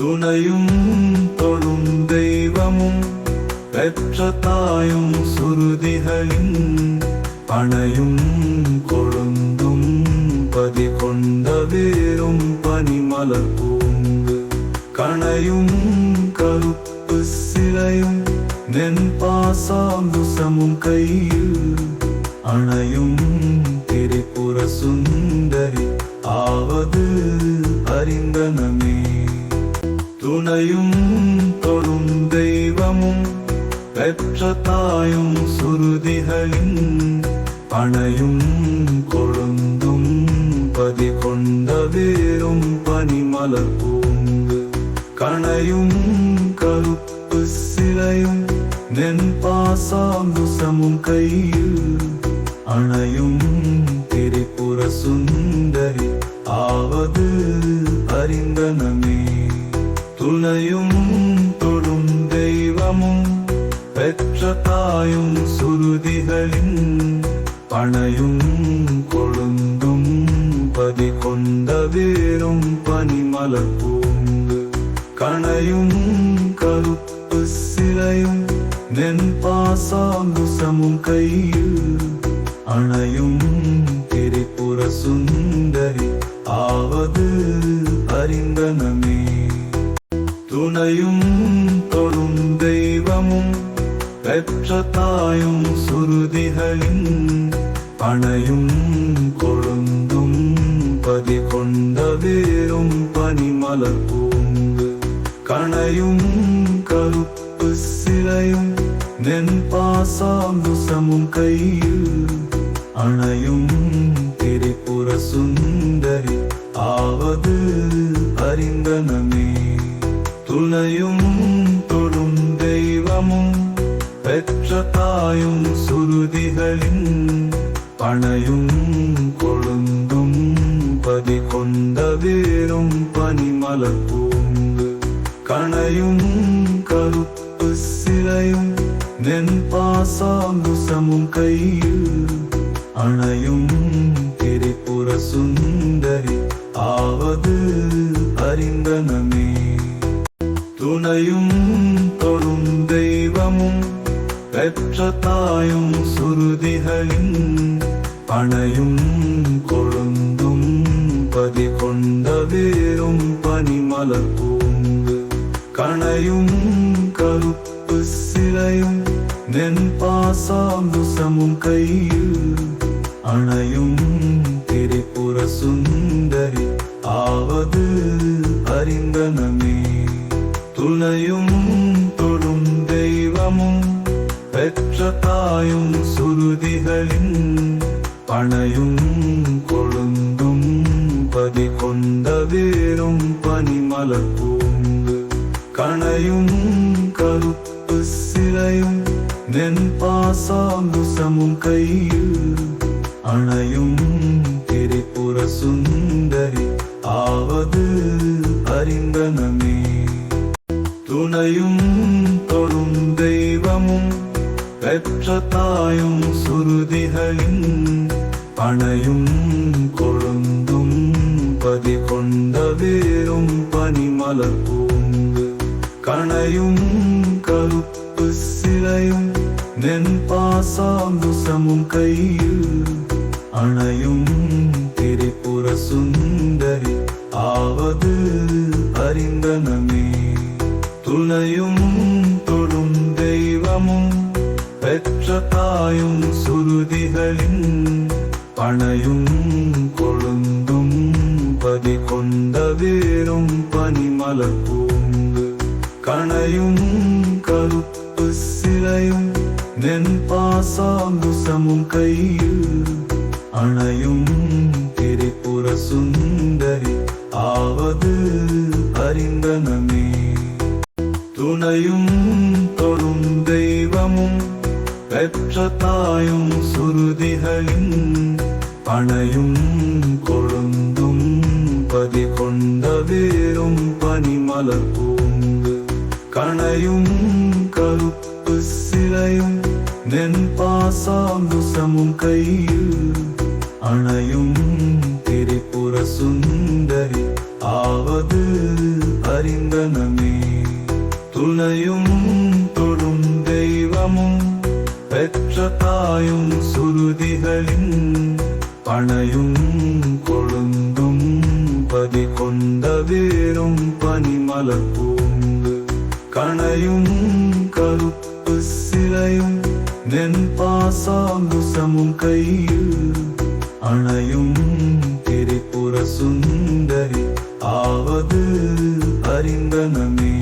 துணையும் தொழும் தெய்வமும் பெற்ற தாயும் சுருதிகளின் பணையும் கொழுந்தும் பதி கொண்ட வேறும் பனிமலர் பூங்கு கணையும் கருப்பு சிலையும் நென்பாசாங்குசமும் கையில் அணையும் திரிபுர சுந்தரி ஆவது அறிந்தனமே. துணையும் தொழும் தெய்வமும் பெற்ற தாயும் சுருதிகளின் பனையும் கொழுந்தும் பதி கொண்ட வேறும் பனிமலர் பூங்கு கணையும் கருப்பு சிலையும் நென்பாசாங்குசமும் கையில் அணையும் திரிபுர சுந்தரி ஆவது அறிந்தனமே. துணையும் தொடும் தெய்வமும் பெற்ற தாயும் சுருதிகளின் பணையும் கொழுந்தும் பதி கொண்ட வேரும் பனிமலர் பூங்கு கணையும் கருப்பு சிலையும் நென்பாசாங்குசமும் கையில் அணையும் திரிபுர சுந்தரி தெய்வமும் பெற்ற தாயும் சுருதிகளின் பணையும் கொழுந்தும் பதி கொண்ட வேரும் பனிமலர் பூங்கு கணையும் கருப்பு சிலையும் நென்பாசாங்குசமும் கையில் அணையும் திரிபுர சுந்தரி ஆவது அறிந்தனமே துணையும் தொடும் பெற்ற தாயும் சுருதிகளின் பனையும் கொழுந்தும் பதி கொண்ட வேரும் பனிமலர் பூந்து கணையும் கருப்பு சிலையும் நென்பாசாங்குசமும் கையில் அணையும் திரிபுர சுந்தரி ஆவது அறிந்தனமே பெற்ற தாயும் சுருதிகளின் பனையும் கொழுந்தும் பதி கொண்ட வேறும் பனிமலர் பூங்கு கணையும் கருப்பு சிலையும் நென்பாசாங்குசமும் கையில் அணையும் திரிபுர சுந்தரி ஆவது அறிந்தனமே. துணையும் தொடும் தெய்வமும் பெற்ற தாயும் சுருதிகளின் பனையும் கொழுந்தும் பதி கொண்ட வேரும் பனிமலர் பூங்கு கணையும் கருப்பு சிலையும் நென்பாசாங்குசமும் கையில் அணையும் திரிபுர சுந்தரி ஆவது அறிந்தனமே. பெற்ற தாயும் சுருதிகளின் பனையும் கொழுந்தும் பதி கொண்ட வேரும் பனிமலர் பூங்கு கணையும் கருப்பு சிலையும் நென்பாசாங்குசமும் கையில் அணையும் திரிபுர சுந்தரி ஆவது அறிந்தனமே. துணையும் தொடும் தெய்வமும் பெற்ற தாயும் சுருதிகளின் பனையும் கொழுந்தும் பதி கொண்ட வேரும் பனிமலர் பூங்கு கணையும் கருப்பு சிலையும் நென்பாசாங்குசமும் கையில் அணையும் திரிபுர சுந்தரி ஆவது அறிந்தன. பெற்ற தாயும் சுருதிகளின் பனையும் கொழுந்தும் பதி கொண்ட வேரும் பனிமலர் பூங்கு கணையும் கருப்பு சிலையும் நென்பாசாங்குசமும் கையில் அணையும் திரிபுர சுந்தரி ஆவது அறிந்தனமே. துணையும் துணை பெற்ற தாயும் சுருதிகளின் பனையும் கொழுந்தும் பதி கொண்ட வேறும் பனிமலர் பூண்டு. கணையும் கருப்பு சிலையும் நென் பாசாங்குசமும் கையில் அணையும் திரிபுர சுந்தரி ஆவது அறிந்தனமே.